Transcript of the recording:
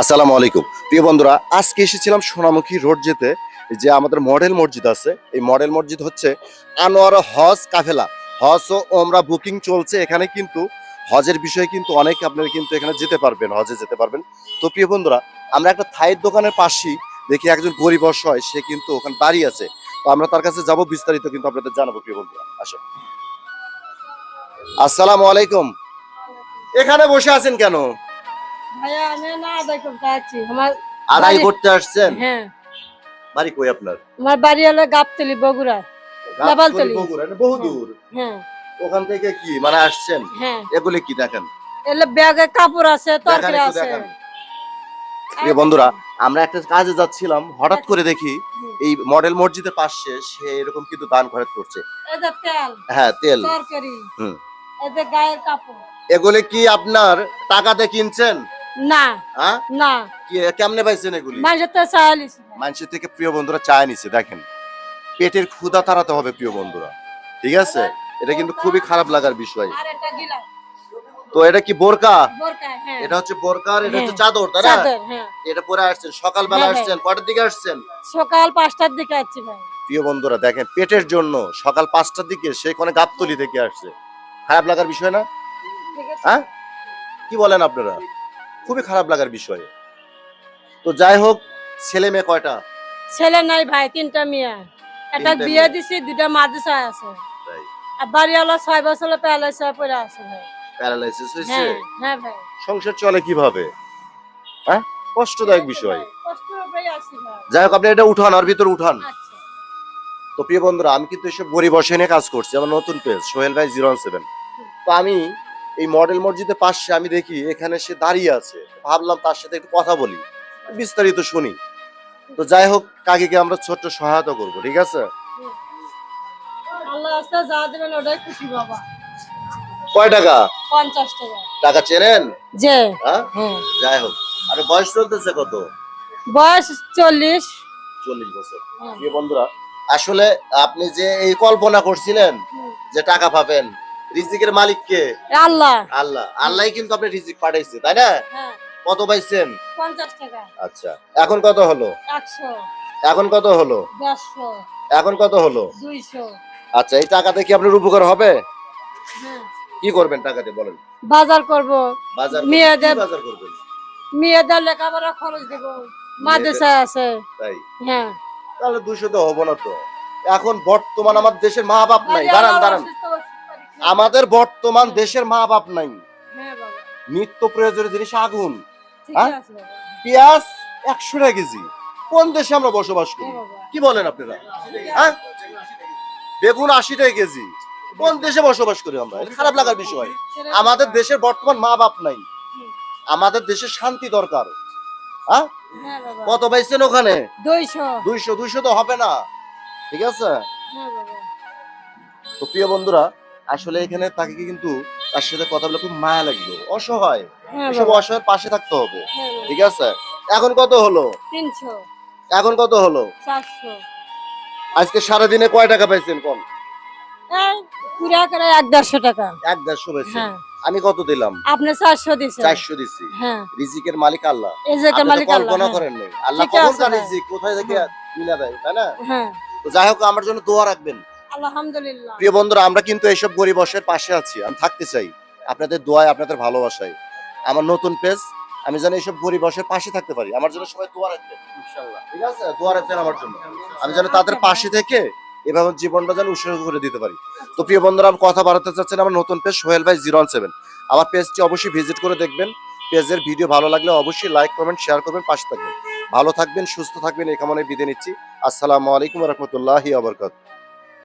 আসসালামু আলাইকুম। প্রিয় বন্ধুরা, আজকে এসেছিলাম সোনামুখী রোড যেতে যে আমাদের মডেল মসজিদ আছে, এই মডেল মসজিদ হচ্ছে আনোয়ারা হজ কাফেলা। হজ ও ওমরা বুকিং চলছে, এখানে কিন্তু হজের বিষয়ে কিন্তু অনেক আপনারা কিন্তু এখানে যেতে পারবেন, হজে যেতে পারবেন। তো প্রিয় বন্ধুরা, আমরা একটা থাইয়ের দোকানের পাশেই দেখি একজন গরিব অসহায়, সে কিন্তু ওখানে দাঁড়িয়ে আছে। তো আমরা তার কাছে যাব, বিস্তারিত কিন্তু আপনাদের জানাব, প্রিয় বন্ধুরা। আসো। আসসালামু আলাইকুম। এখানে বসে আছেন কেন? ভাইয়া আমি না আদায় করতে আমার আদায় করতে আসছেন? হ্যাঁ। বাড়ি কই আপনার? আমার বাড়ি হলো গাবতলি বগুড়া। লাবালতলি। বগুড়া, বহু দূর। হ্যাঁ। ওখান থেকে কি মানে আসছেন? হ্যাঁ। এগুলি কি দেখেন? এলে ব্যাগে কাপড় আছে তরকারি আছে। প্রিয় বন্ধুরা আমরা একটা কাজে যাচ্ছিলাম হঠাৎ করে দেখি এই মডেল মসজিদের পাশে সে এরকম কিন্তু দান খরচ করছে। হ্যাঁ তেল। তরকারি। হুম। এদের গায়ের কাপড়। এগুলি কি আপনার টাকাতে কিনছেন? না হ্যাঁ না। কেমনে পাইছেন এগুলি? মানুষের থেকে প্রিয় বন্ধুরা চায় নিছে দেখেন। পেটের ক্ষুধা তাড়াতে হবে প্রিয় বন্ধুরা ঠিক আছে? এটা কিন্তু খুবই খারাপ লাগার বিষয়। তো এটা কি বোরকা? হ্যাঁ। এটা হচ্ছে বোরকার এটা হচ্ছে হ্যাঁ। চাদর তাই না? হ্যাঁ। এটা পরে আসছেন সকালবেলা। আসছেন কটার দিকে আসছেন? সকাল পাঁচটার দিকে আসছি ভাই। প্রিয় বন্ধুরা দেখেন পেটের জন্য সকাল পাঁচটার দিকে সেখানে গাবতলি থেকে আসছে। খারাপ লাগার বিষয় না? হ্যাঁ? কি বলেন আপনারা? খুবই খারাপ লাগার বিষয়। তো যাই হোক ছেলে মেয়ে কয়টা? ছেলে নাই ভাই তিনটা মেয়ে। একটা বিয়ে। দিছি দুটা মাদ্রাসায় আছে। আর ছয় বছর পড়ে আছে ভাই। প্যারালাইসিস হয়েছে? হ্যাঁ হ্যাঁ ভাই। সংসার চলে কীভাবে? হ্যাঁ? কষ্টদায়ক বিষয়। যাই হোক আপনি এটা উঠান আর ভিতরে উঠান। আচ্ছা। তো প্রিয় বন্ধুরা আমি কিন্তু এসব গরিব বসে নিয়ে কাজ করছি। আমার নতুন পেজ সোহেল ভাই জিরো সেভেন তো আমি এই মডেল মসজিদের পাশে আমি দেখি এখানে সে দাঁড়িয়ে আছে। ভাবলাম তার সাথে একটু কথা বলি। বিস্তারিত শুনি। তো যাই হোক কাকিকে আমরা ছোট্ট সহায়তা করব ঠিক আছে? কয় টাকা? পঞ্চাশ টাকা। টাকা চেনেন? যে হ্যাঁ? যাই হোক আর বয়স চলতেছে কত? বয়স চল্লিশ। চল্লিশ বছর। বন্ধুরা আসলে আপনি যে এই কল্পনা করছিলেন যে টাকা পাবেন রিজিকের মালিক কে? আল্লাহ। আল্লাহ। আল্লাহ কিন্তু আপনি রিজিক পাঠাইছে তাই না? হ্যাঁ। কত পাইছেন? পঞ্চাশ টাকা। আচ্ছা এখন কত হলো? একশো। এখন কত হলো? এখন কত হলো? আচ্ছা এই টাকাতে কি আপনার উপকার হবে? হ্যাঁ। কি করবেন টাকাতে বলেন? বাজার করব। বাজার? মেয়েদের- বাজার করবেন? মেয়েদের লেখাপড়া খরচ দেব। মাদ্রাসায় আছে। তাই? হ্যাঁ। তাহলে দুশো তো হব না তো। এখন বর্তমান আমার দেশের মা বাপ নাই দাঁড়ান দাঁড়ান। আমাদের বর্তমান দেশের মা বাপ নাই। হ্যাঁ নিত্য প্রয়োজনীয় জিনিস আগুন হ্যাঁ? পেঁয়াজ একশো টাকা কেজি। কোন দেশে আমরা বসবাস করি? কি বলেন আপনারা? হ্যাঁ? বেগুন আশি টাকা কেজি। কোন দেশে বসবাস করি আমরা? খারাপ লাগার বিষয়। আমাদের দেশের বর্তমান মা বাপ নাই। আমাদের দেশে শান্তি দরকার। হ্যাঁ? হ্যাঁ কত পাইছেন ওখানে? দুইশো। দুইশো তো হবে না। ঠিক আছে? তো প্রিয় বন্ধুরা আসলে এখানে তাকে কিন্তু তার সাথে কথা বলে খুব মায়া লাগল। অসহায়। হ্যাঁ এসব বাবা। অসহায়ের পাশে থাকতে হবে। হ্যাঁ ঠিক আছে? এখন কত হলো? তিনশো। এখন কত হলো? চারশো। আজকে সারাদিনে কয় টাকা পাইছেন কম? এই পুরা করে এক দেড়শো টাকা। এক দেড়শো পাইছেন। আমি কত দিলাম? আপনি চারশো দিচ্ছেন চারশো দিচ্ছি রিজিকের মালিক আল্লাহ। এই যে আপনি তো মালিক কল্পনা। করেন নাই। আল্লাহ ঠিক কখন আছে তার ভাই। রিজিক কোথায় থেকে। মিলা দেয় তাই না? যাই হোক আমার জন্য দোয়া রাখবেন। আলহামদুলিল্লাহ। প্রিয় বন্ধুরা আমরা কিন্তু এইসব গরিব অসহায়ের পাশে আছি। আমি থাকতে চাই। আপনাদের দোয়ায় আপনাদের ভালোবাসায়। আমার নতুন পেজ আমি যেন এইসব গরিব অসহায়ের পাশে থাকতে পারি। আমার জন্য সবাই দোয়া রাখবেন। ঠিক আছে? দোয়া রাখবেন আমার জন্য। আমি যেন তাদের পাশে থেকে এভাবে জীবনটা যেন উৎসর্গ করে দিতে পারি। তো প্রিয় বন্ধুরা আমি কথা বাড়াতে চাচ্ছেন আমার নতুন পেজ সোহেল ভাই জিরো সেভেন। আমার পেজটি অবশ্যই ভিজিট করে দেখবেন। পেজের ভিডিও ভালো লাগলে অবশ্যই লাইক কমেন্ট শেয়ার করবেন পাশে থাকবেন। ভালো থাকবেন সুস্থ থাকবেন এই কামনে বিদায় নিচ্ছি। আসসালামু আলাইকুম রহমতুল্লাহি আবরকাত